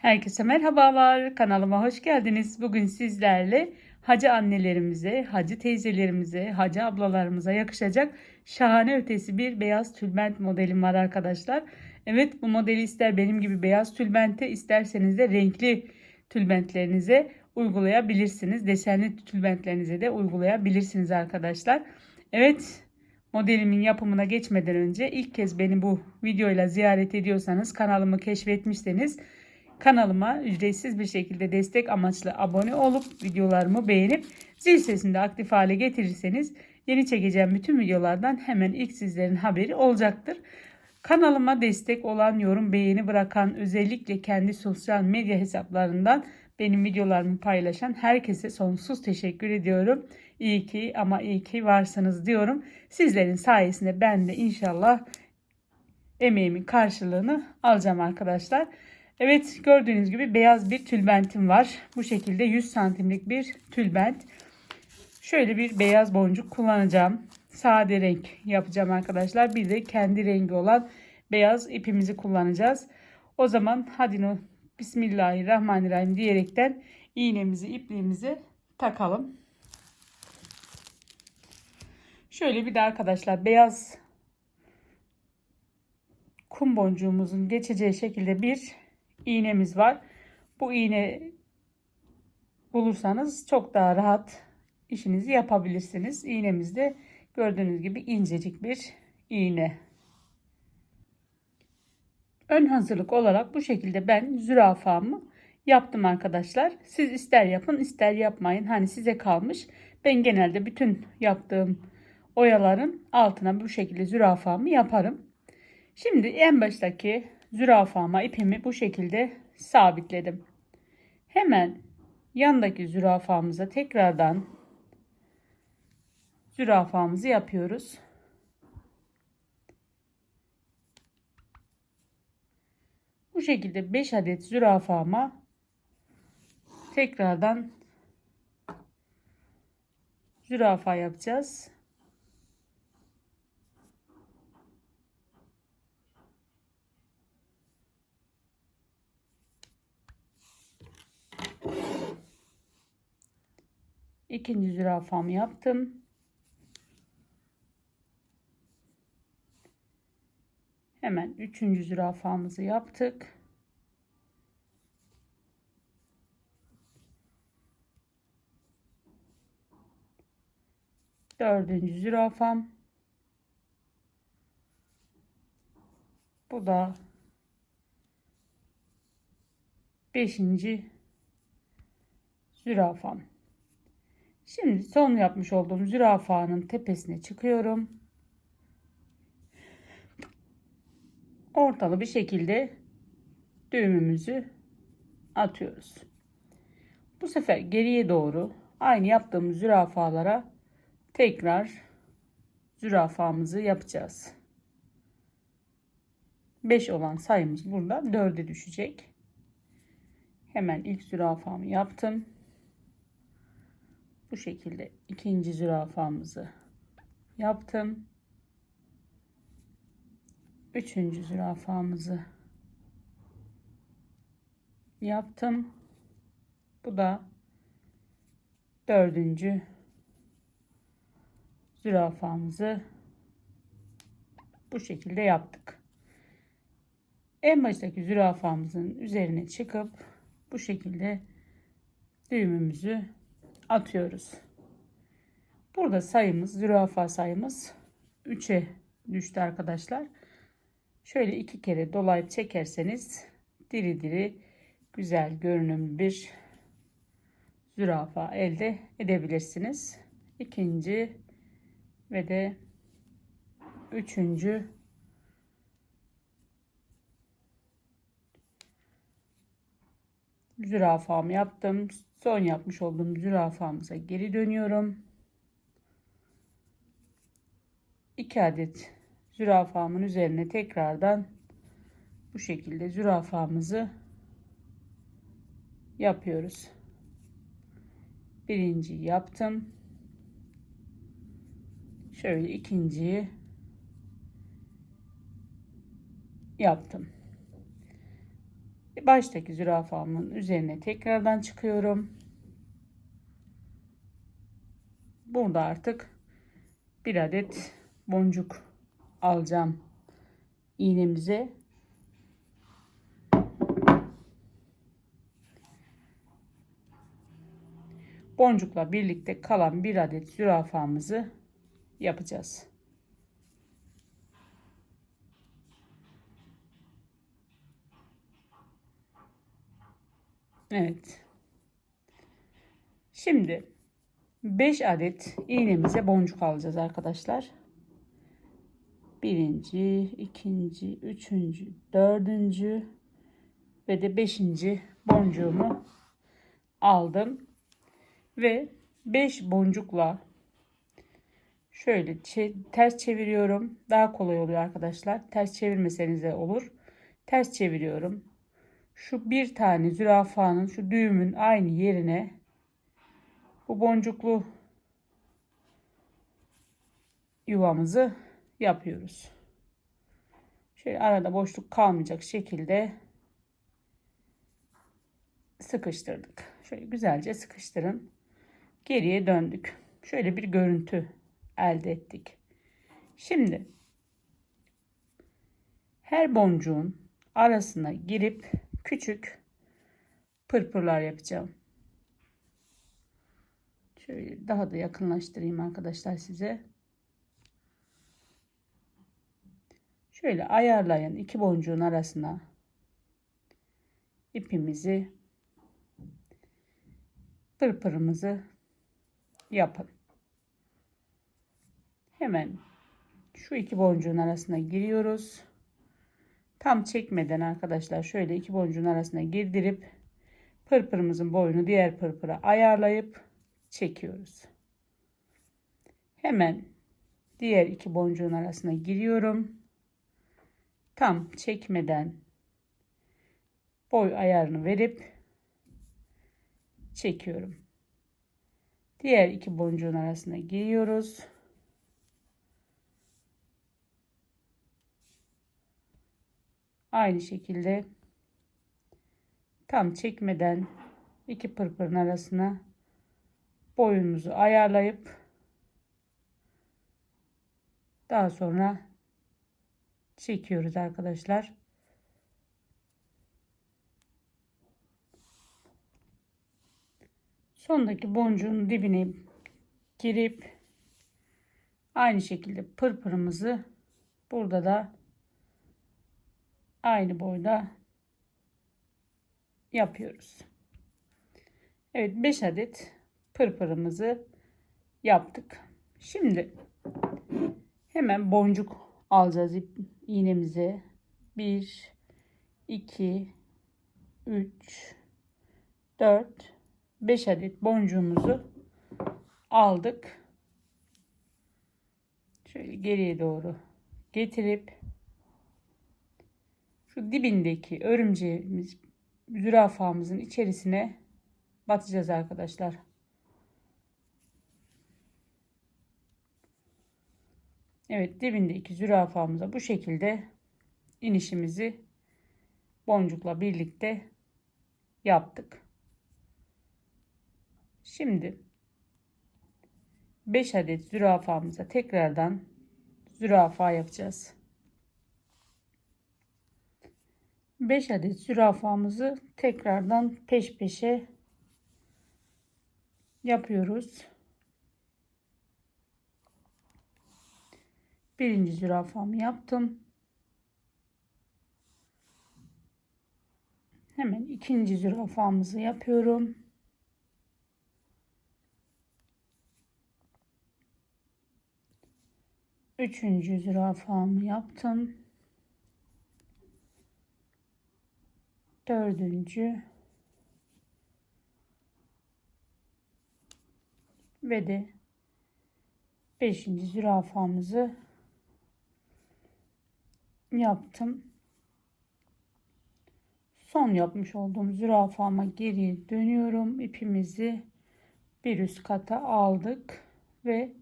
Herkese merhabalar. Kanalıma hoş geldiniz. Bugün sizlerle hacı annelerimize, hacı teyzelerimize, hacı ablalarımıza yakışacak şahane ötesi bir beyaz tülbent modelim var arkadaşlar. Evet bu modeli ister benim gibi beyaz tülbente isterseniz de renkli tülbentlerinize uygulayabilirsiniz. Desenli tülbentlerinize de uygulayabilirsiniz arkadaşlar. Evet modelimin yapımına geçmeden önce ilk kez beni bu videoyla ziyaret ediyorsanız kanalımı keşfetmişseniz Kanalıma ücretsiz bir şekilde destek amaçlı abone olup videolarımı beğenip zil sesini de aktif hale getirirseniz yeni çekeceğim bütün videolardan hemen ilk sizlerin haberi olacaktır. Kanalıma destek olan, yorum, beğeni bırakan, özellikle kendi sosyal medya hesaplarından benim videolarımı paylaşan herkese sonsuz teşekkür ediyorum. İyi ki ama iyi ki varsınız diyorum. Sizlerin sayesinde ben de inşallah emeğimin karşılığını alacağım arkadaşlar. Evet gördüğünüz gibi beyaz bir tülbentim var. Bu şekilde 100 santimlik bir tülbent. Şöyle bir beyaz boncuk kullanacağım. Sade renk yapacağım arkadaşlar. Bir de kendi rengi olan beyaz ipimizi kullanacağız. O zaman hadi no Bismillahirrahmanirrahim diyerekten iğnemizi ipliğimizi takalım. Şöyle bir de arkadaşlar beyaz kum boncuğumuzun geçeceği şekilde bir iğnemiz var. Bu iğne bulursanız çok daha rahat işinizi yapabilirsiniz. İğnemiz de gördüğünüz gibi incecik bir iğne. Ön hazırlık olarak bu şekilde ben zürafamı yaptım arkadaşlar. Siz ister yapın ister yapmayın. Hani size kalmış. Ben genelde bütün yaptığım oyaların altına bu şekilde zürafamı yaparım. Şimdi en baştaki zürafama ipimi bu şekilde sabitledim. Hemen yandaki zürafamıza tekrardan zürafamızı yapıyoruz. Bu şekilde 5 adet zürafama tekrardan zürafa yapacağız. İkinci zürafamı yaptım. Hemen üçüncü zürafamızı yaptık. Dördüncü zürafam. Bu da beşinci zürafam. Şimdi son yapmış olduğum zürafanın tepesine çıkıyorum. Ortalı bir şekilde düğümümüzü atıyoruz. Bu sefer geriye doğru aynı yaptığımız zürafalara tekrar zürafamızı yapacağız. 5 olan sayımız burada 4'e düşecek. Hemen ilk zürafamı yaptım. Bu şekilde ikinci zürafamızı yaptım. Üçüncü zürafamızı yaptım. Bu da dördüncü zürafamızı bu şekilde yaptık. En baştaki zürafamızın üzerine çıkıp bu şekilde düğümümüzü atıyoruz. Burada sayımız, zürafa sayımız 3'e düştü arkadaşlar. Şöyle iki kere dolayıp çekerseniz diri diri güzel görünümlü bir zürafa elde edebilirsiniz. İkinci ve de üçüncü zürafamı yaptım. Son yapmış olduğum zürafamıza geri dönüyorum. 2 adet zürafamın üzerine tekrardan bu şekilde zürafamızı yapıyoruz. Birinci yaptım. Şöyle ikinciyi yaptım. Baştaki zürafamın üzerine tekrardan çıkıyorum. Burada artık bir adet boncuk alacağım iğnemize. Boncukla birlikte kalan bir adet zürafamızı yapacağız. Evet. Şimdi 5 adet iğnemize boncuk alacağız arkadaşlar. Birinci, ikinci, üçüncü, dördüncü ve de beşinci boncuğumu aldım. Ve 5 boncukla şöyle ters çeviriyorum. Daha kolay oluyor arkadaşlar. Ters çevirmeseniz de olur. Ters çeviriyorum. Şu bir tane zürafanın şu düğümün aynı yerine bu boncuklu yuvamızı yapıyoruz. Şöyle arada boşluk kalmayacak şekilde sıkıştırdık. Şöyle güzelce sıkıştırın. Geriye döndük. Şöyle bir görüntü elde ettik. Şimdi her boncuğun arasına girip küçük pırpırlar yapacağım. Şöyle daha da yakınlaştırayım arkadaşlar size. Şöyle ayarlayın iki boncuğun arasına ipimizi pırpırımızı yapın. Hemen şu iki boncuğun arasına giriyoruz. Tam çekmeden arkadaşlar şöyle iki boncuğun arasına girdirip pırpırımızın boyunu diğer pırpıra ayarlayıp çekiyoruz. Hemen diğer iki boncuğun arasına giriyorum. Tam çekmeden boy ayarını verip çekiyorum. Diğer iki boncuğun arasına giriyoruz. Aynı şekilde tam çekmeden iki pırpırın arasına boyumuzu ayarlayıp daha sonra çekiyoruz arkadaşlar. Sondaki boncuğun dibine girip aynı şekilde pırpırımızı burada da aynı boyda yapıyoruz. Evet 5 adet pırpırımızı yaptık. Şimdi hemen boncuk alacağız iğnemize. 1 2 3 4 5 adet boncuğumuzu aldık. Şöyle geriye doğru getirip şu dibindeki örümceğimiz zürafamızın içerisine batacağız arkadaşlar. Evet dibindeki zürafamıza bu şekilde inişimizi boncukla birlikte yaptık. Şimdi 5 adet zürafamıza tekrardan zürafa yapacağız. 5 adet zürafamızı tekrardan peş peşe yapıyoruz. Birinci zürafamı yaptım. Hemen ikinci zürafamızı yapıyorum. Üçüncü zürafamı yaptım. Dördüncü. Ve de beşinci zürafamızı yaptım. Son yapmış olduğum zürafama geri dönüyorum. İpimizi bir üst kata aldık ve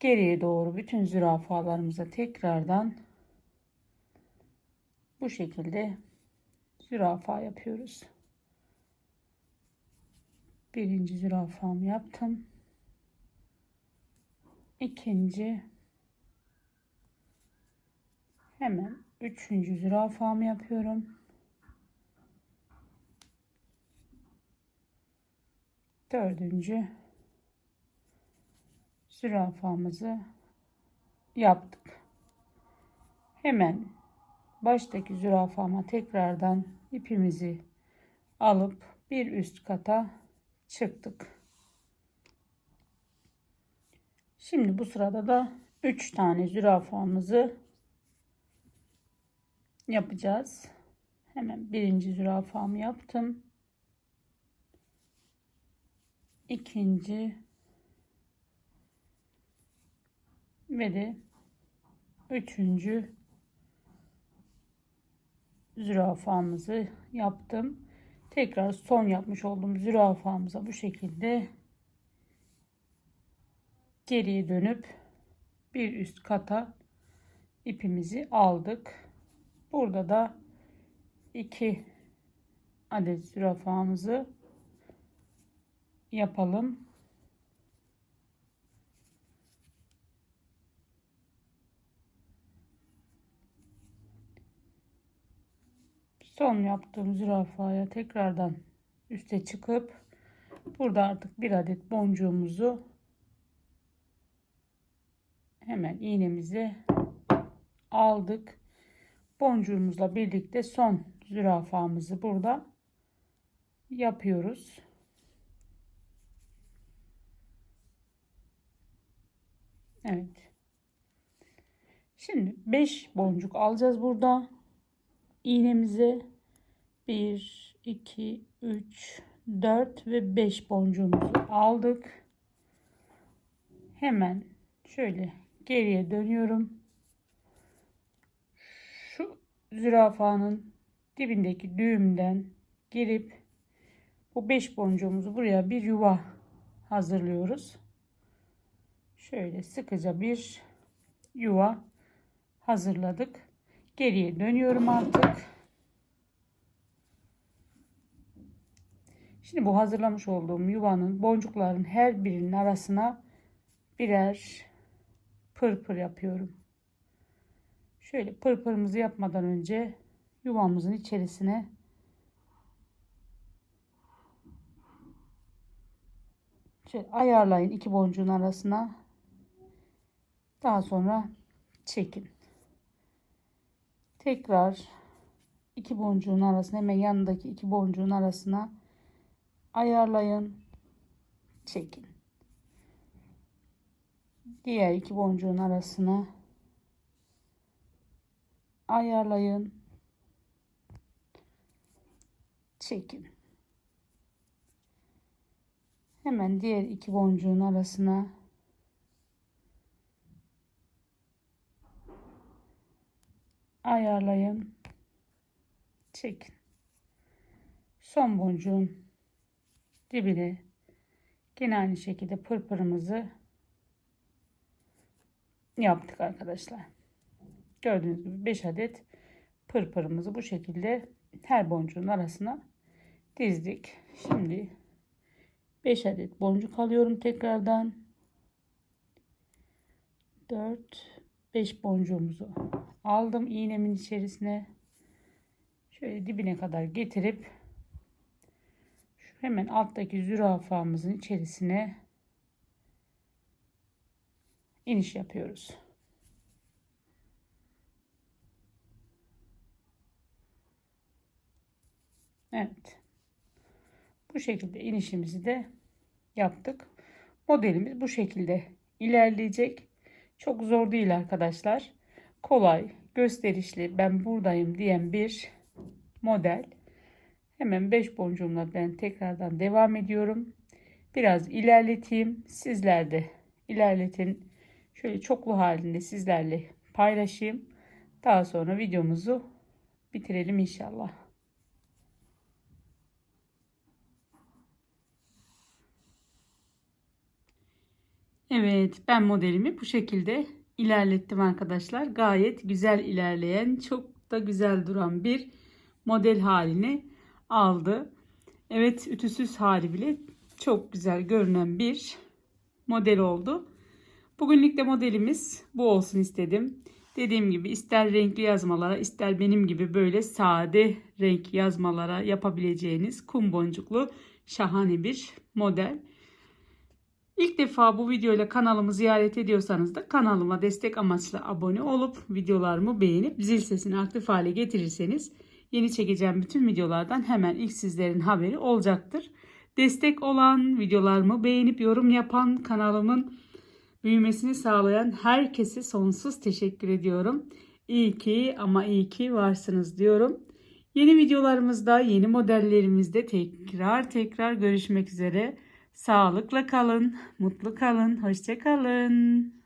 geriye doğru bütün zürafalarımıza tekrardan bu şekilde zürafa yapıyoruz. Birinci zürafamı yaptım. İkinci hemen üçüncü zürafamı yapıyorum. Dördüncü zürafamızı yaptık. Hemen baştaki zürafama tekrardan ipimizi alıp bir üst kata çıktık. Şimdi bu sırada da 3 tane zürafamızı yapacağız. Hemen birinci zürafamı yaptım. İkinci ve de üçüncü zürafamızı yaptım. Tekrar son yapmış olduğum zürafamıza bu şekilde geriye dönüp bir üst kata ipimizi aldık. Burada da iki adet zürafamızı yapalım. Son yaptığım zürafaya tekrardan üste çıkıp burada artık bir adet boncuğumuzu hemen iğnemizi aldık. Boncuğumuzla birlikte son zürafamızı burada yapıyoruz. Evet. Şimdi 5 boncuk alacağız burada. İğnemize 1, 2, 3, 4 ve 5 boncuğumuzu aldık. Hemen şöyle geriye dönüyorum. Şu zürafanın dibindeki düğümden girip bu 5 boncuğumuzu buraya bir yuva hazırlıyoruz. Şöyle sıkıca bir yuva hazırladık. Geriye dönüyorum artık. Şimdi bu hazırlamış olduğum yuvanın boncukların her birinin arasına birer pırpır yapıyorum. Şöyle pırpırımızı yapmadan önce yuvamızın içerisine şöyle ayarlayın iki boncuğun arasına. Daha sonra çekin. Tekrar iki boncuğun arasına hemen yanındaki iki boncuğun arasına ayarlayın. Çekin. Diğer iki boncuğun arasına ayarlayın. Çekin. Hemen diğer iki boncuğun arasına ayarlayın. Çekin. Son boncuğun dibine yine aynı şekilde pırpırımızı yaptık arkadaşlar. Gördüğünüz gibi 5 adet pırpırımızı bu şekilde her boncuğun arasına dizdik. Şimdi 5 adet boncuk alıyorum tekrardan. 4 5 boncuğumuzu aldım iğnemin içerisine. Şöyle dibine kadar getirip şu hemen alttaki zürafamızın içerisine iniş yapıyoruz. Evet. Bu şekilde inişimizi de yaptık. Modelimiz bu şekilde ilerleyecek. Çok zor değil arkadaşlar. Kolay, gösterişli, ben buradayım diyen bir model. Hemen 5 boncuğumla ben tekrardan devam ediyorum. Biraz ilerleteyim. Sizler de ilerletin. Şöyle çoklu halinde sizlerle paylaşayım. Daha sonra videomuzu bitirelim inşallah. Evet ben modelimi bu şekilde ilerlettim arkadaşlar. Gayet güzel ilerleyen çok da güzel duran bir model halini aldı. Evet ütüsüz hali bile çok güzel görünen bir model oldu. Bugünlük de modelimiz bu olsun istedim. Dediğim gibi ister renkli yazmalara ister benim gibi böyle sade renk yazmalara yapabileceğiniz kum boncuklu şahane bir model. İlk defa bu videoyla kanalımı ziyaret ediyorsanız da kanalıma destek amaçlı abone olup videolarımı beğenip zil sesini aktif hale getirirseniz yeni çekeceğim bütün videolardan hemen ilk sizlerin haberi olacaktır. Destek olan, videolarımı beğenip yorum yapan, kanalımın büyümesini sağlayan herkese sonsuz teşekkür ediyorum. İyi ki ama iyi ki varsınız diyorum. Yeni videolarımızda, yeni modellerimizde tekrar tekrar görüşmek üzere. Sağlıkla kalın, mutlu kalın, hoşça kalın.